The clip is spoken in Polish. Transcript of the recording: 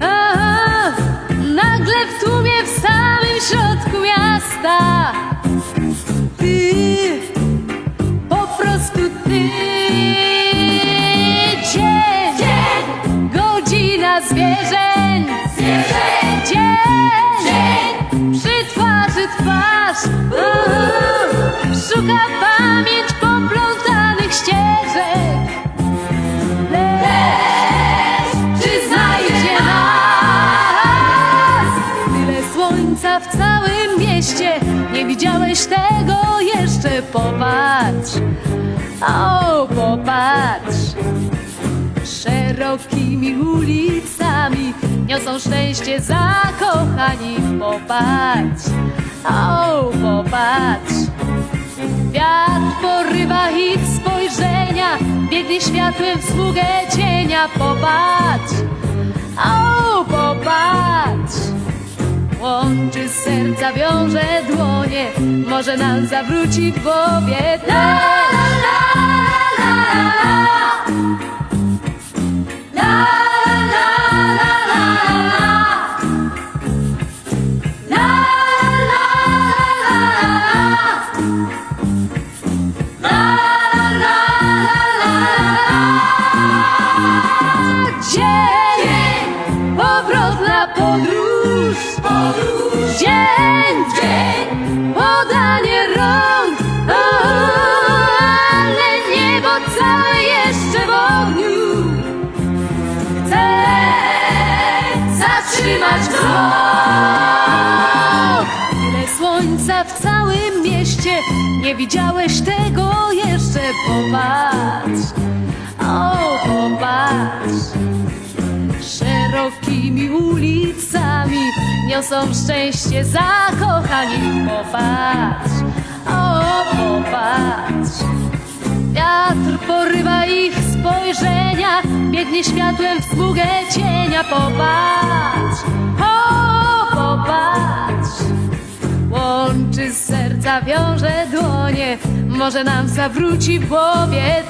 Aha, nagle w tłumie w samym środku miasta. Ty, po prostu ty. Dzień, dzień, godzina zwierzeń. Zwierzeń, dzień, przy twarzy twarz. Aha, szuka pamięć nie widziałeś tego jeszcze. Popatrz, o popatrz. Szerokimi ulicami niosą szczęście zakochani. Popatrz, o popatrz. Wiatr porywa ich spojrzenia, biegnie światłem w sługę cienia. Popatrz, o serca, wiąże dłonie, może nam zawróci w głowie. La, la, la, la, la, podróż, podróż. Dzień, dzień, podanie rąk, o, ale niebo całe jeszcze w ogniu. Chcę zatrzymać wzrok. Tyle słońca w całym mieście, nie widziałeś tego jeszcze. Popatrz, ulicami niosą szczęście zakochani. Popatrz, o popatrz. Wiatr porywa ich spojrzenia, biegnie światłem w smugę cienia. Popatrz, o popatrz. Łączy serca, wiąże dłonie, może nam zawróci w głowie.